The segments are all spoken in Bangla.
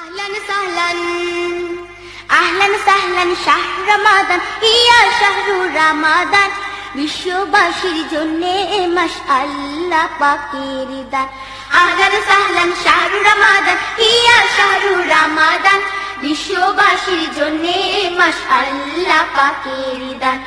أهلا سهلا أهلا سهلا شهر رمضان ইয়া শাহরু রমাদান বিশ্ববাসীর জন্য এ মাস আল্লাহ পাকের দান আহলান সাহলান শাহরু রমাদান ইয়া শাহরু রমাদান বিশ্ববাসীর জন্য এ মাস আল্লাহ পাকের দান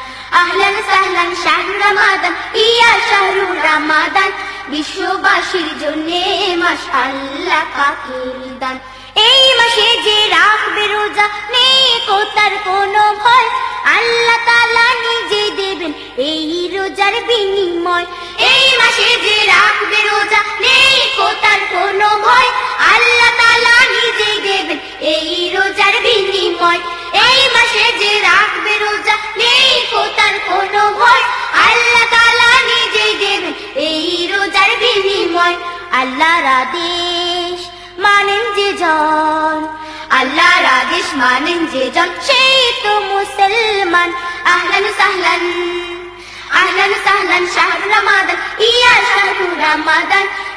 আহলান সাহলান শাহরু রমাদান ইয়া শাহরু রমাদান বিশ্ববাসীর জন্য এ মাস আল্লাহ পাকের দান এই মাসে যে রাখবে রোজা নেই কোতার কোনো ভয়। আল্লাহ তালা নিজে দেবেন এই রোজার বিনিময়। এই মাসে যে রাখবে রোজা নেই কোতার কোনো ভয়। আল্লাহ তালা নিজে দেবেন এই রোজার বিনিময়। এই মাসে যে রাখবে রোজা নেই কোতার কোনো ভয়। আল্লাহ তালা নিজে দেবেন এই রোজার বিনিময়। আল্লাহর আদেশ। মানেন যে জন। আল্লাহর আদেশ মানেন যে জন। সেই তো মুসলমান। আহলান সাহলান আহলান সাহলান শাহর রমাদান, ইয়া শাহরু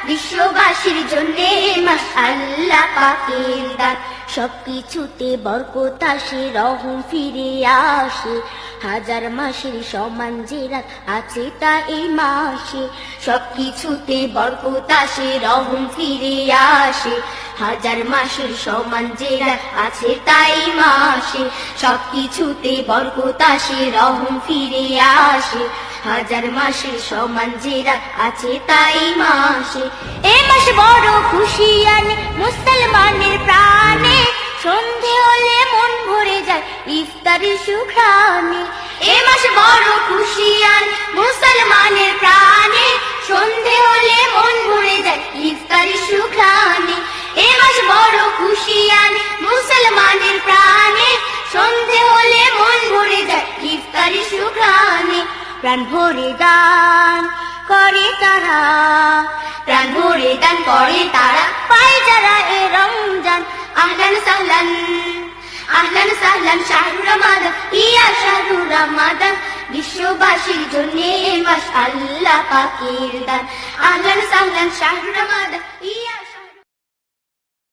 বিশ্ববাসীর জন্য মাস আল্লাহ পাকের দান। সবকিছুতে বরকত আসে, রহম ফিরে আসে। হাজার মাসের সমান যে রাত আছে তা এই মাসে। সবকিছুতে বরকত আসে, রহম ফিরে আসে। হাজার মাসের সমান যে আছে তাই মাসে। সবকিছুতে বরকত আসে, রহম ফিরে আসে। হাজার মাসের সমান যে আছে তাই মাসে। এ মাস বড় খুশি আনে মুসলমানের প্রাণে। সন্ধে হলে মন ভরে যায় ইফতারি সুখানে এ মাস বড় খুশি প্রাণ ভরে দান করে তারা। প্রাণ ভরে দান করে তারা। পায় যারা এ রমজান। আহলান সাহলান আহলান সাহলান শাহরু রমাদান ইয়া শাহরু রমাদান? বিশ্ববাসীর জন্য মাস আল্লাহ পাকের দান। আহলান সাহলান শাহরু রমাদান